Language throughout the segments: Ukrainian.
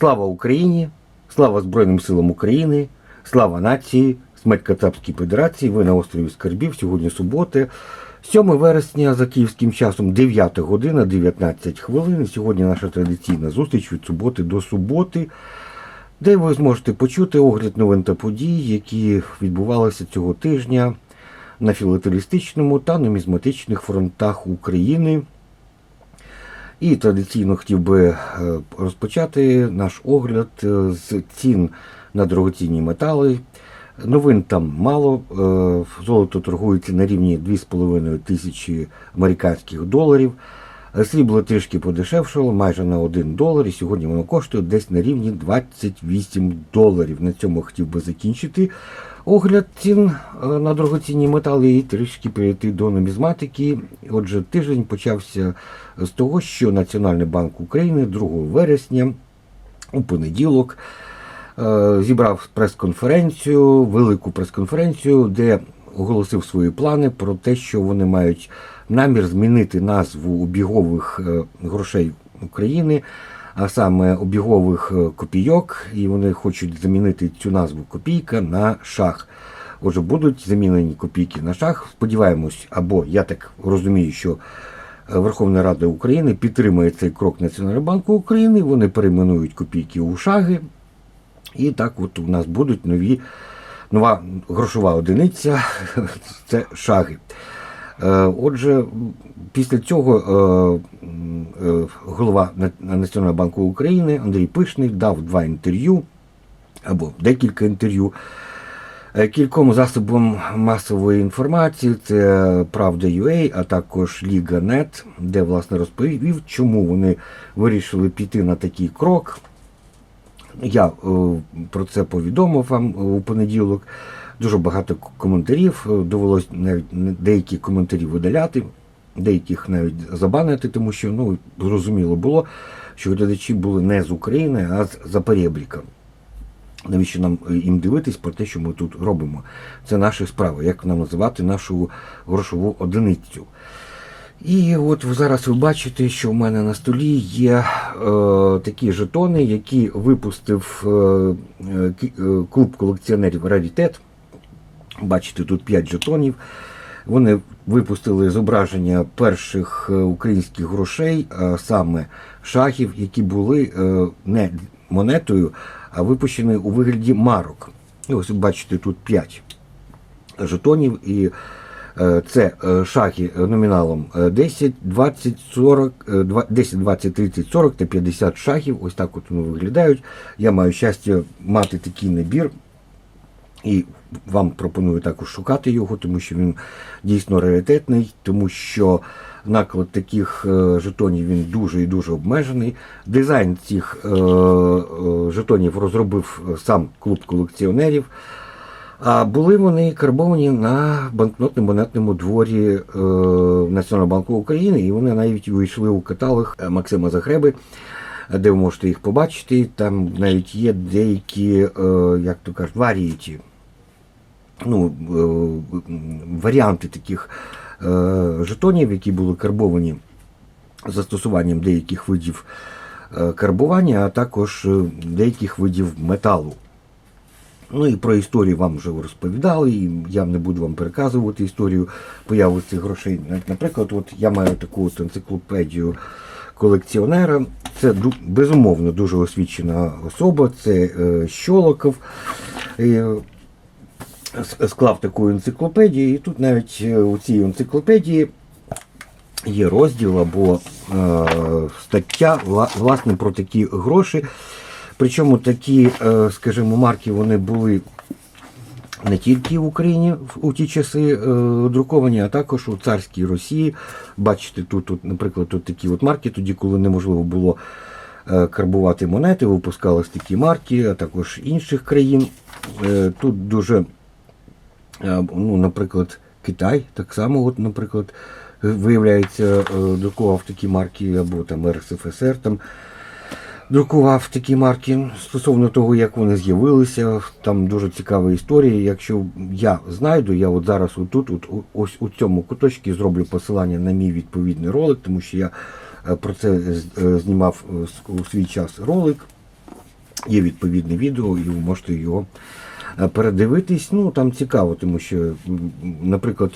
Слава Україні! Слава Збройним силам України! Слава нації! Смерть Кацапській Федерації! Ви на острові Скарбів. Сьогодні суботи. 7 вересня за київським часом 9 година 19 хвилин. Сьогодні наша традиційна зустріч від суботи до суботи, де ви зможете почути огляд новин та подій, які відбувалися цього тижня на філателістичному та нумізматичних фронтах України. І традиційно хотів би е, розпочати наш огляд е, з цін на дорогоцінні метали. Новин там мало. Е, Золото торгується на рівні 2,5 тисячі американських доларів. Срібло трішки подешевшало, майже на 1 долар, і сьогодні воно коштує десь на рівні 28 доларів. На цьому хотів би закінчити огляд цін е, на дорогоцінні метали і трішки перейти до нумізматики. Отже, тиждень почався з того, що Національний банк України 2 вересня у понеділок е, зібрав прес-конференцію, велику прес-конференцію, де оголосив свої плани про те, що вони мають намір змінити назву обігових е, грошей України, а саме обігових е, копійок, і вони хочуть замінити цю назву копійка на шах. Отже, будуть замінені копійки на шах. Сподіваємось, або я так розумію, що е, Верховна Рада України підтримує цей крок Національного банку України. Вони перейменують копійки у шаги. І так от у нас будуть нові, нова грошова одиниця це шаги. Е, Отже, після цього е, е, голова На- Національного банку України Андрій Пишний дав два інтерв'ю або декілька інтерв'ю кільком засобам масової інформації. Це Правда.ua, а також Ліга.нет, де власне розповів, чому вони вирішили піти на такий крок. Я про це повідомив вам у понеділок. Дуже багато коментарів. е, Довелось навіть деякі коментарі видаляти, деяких навіть забанити, тому що ну, зрозуміло було, що глядачі були не з України, а з Запорєбріка. Навіщо нам е, їм дивитись про те, що ми тут робимо? Це наша справа, як нам називати нашу грошову одиницю. І от зараз ви бачите, що в мене на столі є е, такі жетони, які випустив е, е, клуб колекціонерів Раритет. Бачите, тут 5 жетонів. Вони випустили зображення перших е, українських грошей, саме шахів, які були е, не монетою, а випущені у вигляді марок. І ось бачите, тут 5 жетонів. І е, це е, шахи номіналом е, 10, 20, 40, е, 10, 20, 30, 40 та 50 шахів. Ось так от вони виглядають. Я маю щастя мати такий набір. І вам пропоную також шукати його, тому що він дійсно раритетний, тому що наклад таких е, жетонів він дуже і дуже обмежений. Дизайн цих е, е, жетонів розробив сам клуб колекціонерів. А були вони карбовані на банкнотно-монетному дворі е, Національного банку України, і вони навіть увійшли у каталог Максима Загреби, де ви можете їх побачити. Там навіть є деякі, е, як то кажуть, варієті, ну, е, варіанти таких е, жетонів, які були карбовані застосуванням деяких видів е, карбування, а також деяких видів металу. Ну і про історію вам вже розповідали, і я не буду вам переказувати історію появи цих грошей. Наприклад, от я маю таку от енциклопедію колекціонера. Це безумовно дуже освічена особа, це е, Щолоков. Е, склав таку енциклопедію, і тут навіть е, у цій енциклопедії є розділ або е, стаття власне про такі гроші. Причому такі, е, скажімо, марки вони були не тільки в Україні у ті часи е, друковані, а також у царській Росії. Бачите, тут, тут, наприклад, тут такі от марки, тоді, коли неможливо було е, карбувати монети, випускались такі марки, а також інших країн. Е, Тут дуже, ну, наприклад, Китай так само, от, наприклад, е, виявляється, е, друкував такі марки, або там РСФСР там друкував такі марки стосовно того, як вони з'явилися. Там дуже цікава історія. Якщо я знайду, я от зараз отут, от, ось у цьому куточці зроблю посилання на мій відповідний ролик, тому що я е, про це е, знімав е, у свій час ролик. Є відповідне відео, і ви можете його е, передивитись. Ну там цікаво, тому що, наприклад,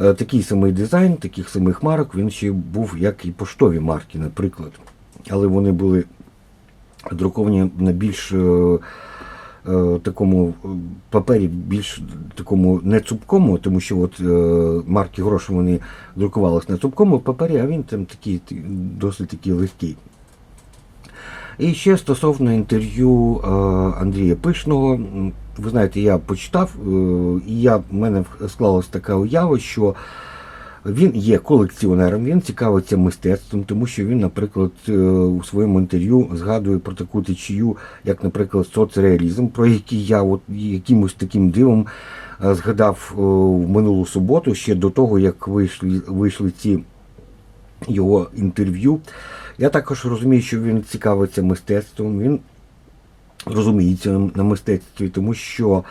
е, такий самий дизайн, таких самих марок, він ще був як і поштові марки, наприклад. Але вони були друковані на більш е, е, такому е, папері, більш такому не цупкому, тому що от е, марки гроші вони друкувалися на цупкому папері, а він там такий досить такий легкий. І ще стосовно інтерв'ю е, Андрія Пишного, ви знаєте, я почитав, е, і я, в мене склалася така уява, що він є колекціонером, він цікавиться мистецтвом, тому що він, наприклад, е, у своєму інтерв'ю згадує про таку течію, як, наприклад, соцреалізм, про який я от якимось таким дивом е, згадав в минулу суботу, ще до того, як вийшли, вийшли ці його інтерв'ю. Я також розумію, що він цікавиться мистецтвом, він розуміється на- мистецтві, тому що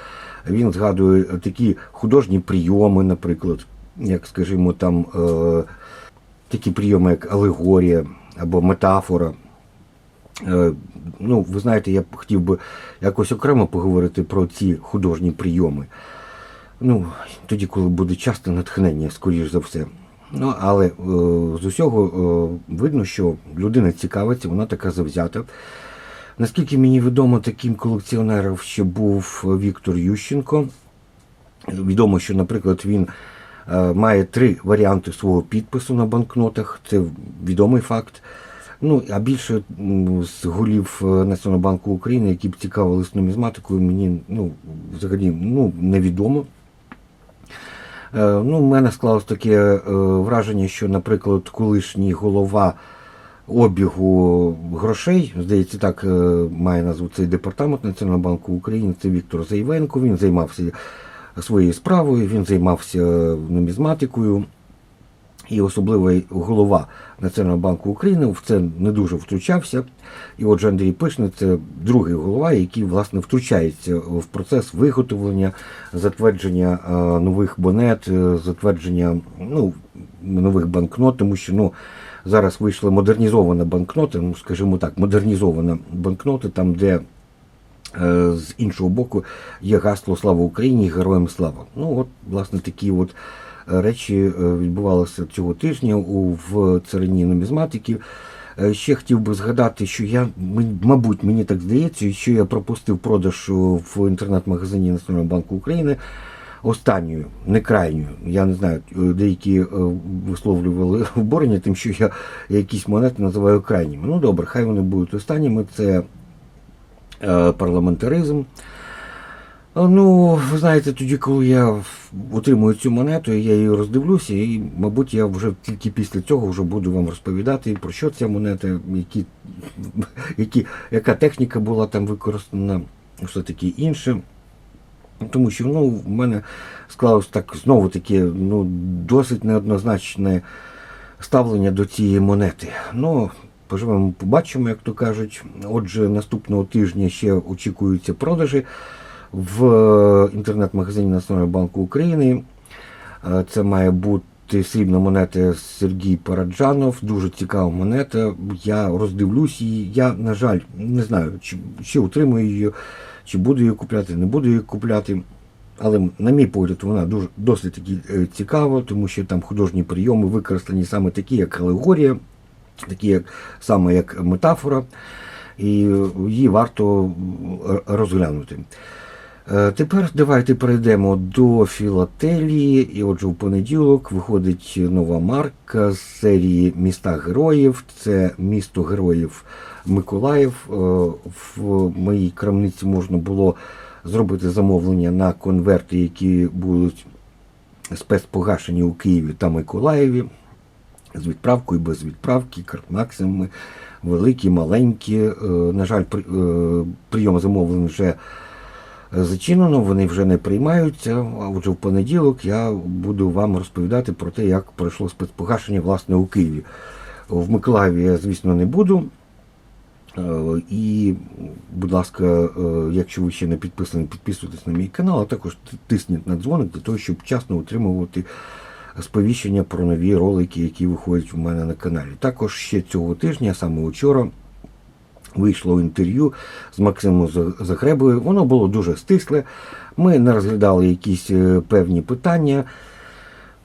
він згадує такі художні прийоми, наприклад, як, скажімо, там е, такі прийоми, як алегорія або метафора. Е, ну, ви знаєте, я б хотів би якось окремо поговорити про ці художні прийоми. Ну, тоді, коли буде час та натхнення, скоріш за все. Ну, але е, з усього е, видно, що людина цікавиться, вона така завзята. Наскільки мені відомо, таким колекціонером ще був Віктор Ющенко. Відомо, що, наприклад, він е, має три варіанти свого підпису на банкнотах. Це відомий факт. Ну, а більше з голів е, Національного банку України, які б цікавились нумізматикою, мені ну, взагалі ну, невідомо. Е, Ну, в мене склалось таке враження, що, наприклад, колишній голова обігу грошей, здається, так е, має назву цей департамент Національного банку України, це Віктор Зайвенко. Він займався своєю справою, він займався нумізматикою. І особливо голова Національного банку України в це не дуже втручався. І отже, Андрій Пишний це другий голова, який власне втручається в процес виготовлення, затвердження е, нових монет, е, затвердження ну, нових банкнот, тому що ну, зараз вийшла модернізована банкнота, ну скажімо так, модернізована банкнота, там, де Е, з іншого боку є гасло Слава Україні, героям слава. Ну от, власне, такі от е, речі е, відбувалися цього тижня у в царині нумізматики. Ще хотів би згадати, що я, мабуть, мені так здається, що я пропустив продаж в інтернет-магазині Національного банку України останньою, не крайньою. Я не знаю, е, деякі е, висловлювали обурення, тим, що я якісь монети називаю крайніми. Ну добре, хай вони будуть останніми. Це е, парламентаризм. Ну, ви знаєте, тоді, коли я отримую цю монету, я її роздивлюся, і, мабуть, я вже тільки після цього вже буду вам розповідати, про що ця монета, які, які, яка техніка була там використана, все таке інше. Тому що ну, в мене склалось так знову таке ну, досить неоднозначне ставлення до цієї монети. Ну, поживемо, побачимо, як то кажуть. Отже, наступного тижня ще очікуються продажі в е, інтернет-магазині Національного банку України. Е, Це має бути срібна монета Сергій Параджанов. Дуже цікава монета. Я роздивлюсь її. Я, на жаль, не знаю, чи, чи утримую її, чи буду її купляти, не буду її купляти. Але, на мій погляд, вона дуже досить таки е, цікава, тому що там художні прийоми використані саме такі, як алегорія, такі як саме як метафора, і її варто розглянути. Е, Тепер давайте перейдемо до філателії. І отже, в понеділок виходить нова марка з серії Міста героїв. Це місто героїв Миколаїв. Е, В моїй крамниці можна було зробити замовлення на конверти, які будуть спецпогашені у Києві та Миколаєві. З відправкою, без відправки, картмаксами, великі, маленькі. Е, На жаль, прийом замовлень вже зачинено, вони вже не приймаються. А отже, в понеділок я буду вам розповідати про те, як пройшло спецпогашення власне у Києві. В Миколаєві я, звісно, не буду. Е, І, будь ласка, е, якщо ви ще не підписані, підписуйтесь на мій канал, а також тисніть на дзвоник для того, щоб вчасно отримувати сповіщення про нові ролики, які виходять у мене на каналі. Також ще цього тижня, саме вчора, вийшло інтерв'ю з Максимом Загребою. Воно було дуже стисле. Ми не розглядали якісь е, певні питання.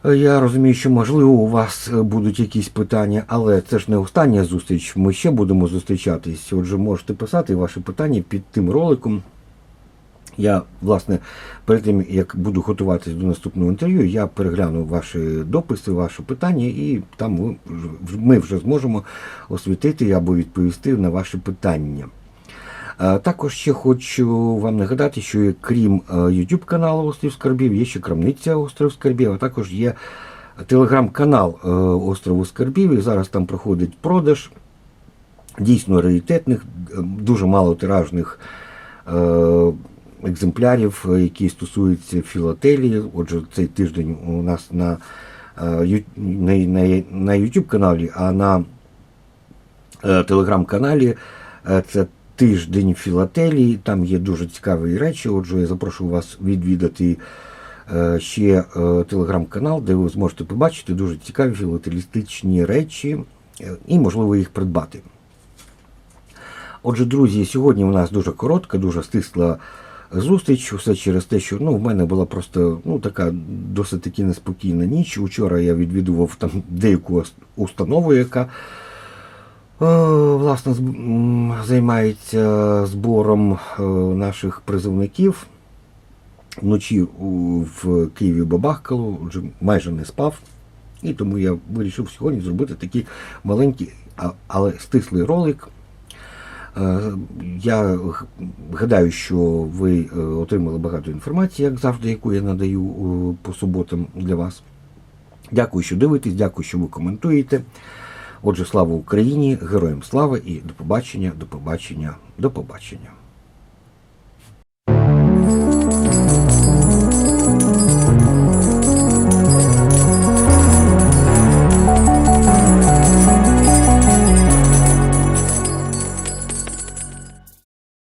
Я розумію, що можливо у вас будуть якісь питання, але це ж не остання зустріч. Ми ще будемо зустрічатись. Отже, можете писати ваші питання під тим роликом. Я, власне, перед тим, як буду готуватись до наступного інтерв'ю, я перегляну ваші дописи, ваші питання, і там ми вже зможемо освітити або відповісти на ваші питання. Е, Також ще хочу вам нагадати, що крім е, YouTube каналу Острів Скарбів, є ще крамниця Острів Скарбів, а також є телеграм-канал е, Острову Скарбів, і зараз там проходить продаж дійсно раритетних, дуже малотиражних екземплярів, е, які стосуються філателії. Отже, цей тиждень у нас на, е, на, YouTube каналі, а на телеграм-каналі е, це тиждень філателії. Там є дуже цікаві речі. Отже, я запрошую вас відвідати е, ще телеграм-канал, де ви зможете побачити дуже цікаві філателістичні речі і, можливо, їх придбати. Отже, друзі, сьогодні у нас дуже коротка, дуже стисла зустріч. Все через те, що ну, в мене була просто ну, така досить таки неспокійна ніч. Учора я відвідував там деяку установу, яка е, власне займається збором е, наших призовників. Вночі в Києві бабахкало, майже не спав. І тому я вирішив сьогодні зробити такий маленький, але стислий ролик. Е, Я гадаю, що ви е, отримали багато інформації, як завжди, яку я надаю е, по суботам для вас. Дякую, що дивитесь, дякую, що ви коментуєте. Отже, слава Україні, героям слава і до побачення, до побачення, до побачення.